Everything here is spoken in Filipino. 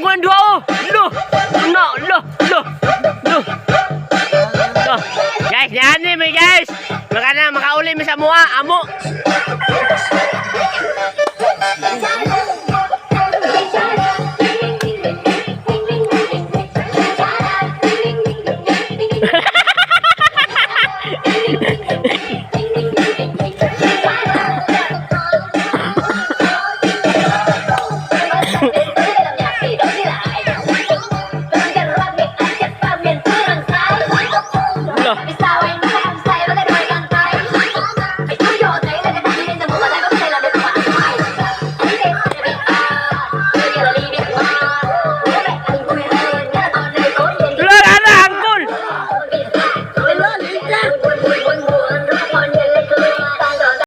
Ang kulang dua oh. Lo. Lo, lo, lo. Lo. Guys, yan eh, ni guys. Maka na makauli mi sa mua, amo.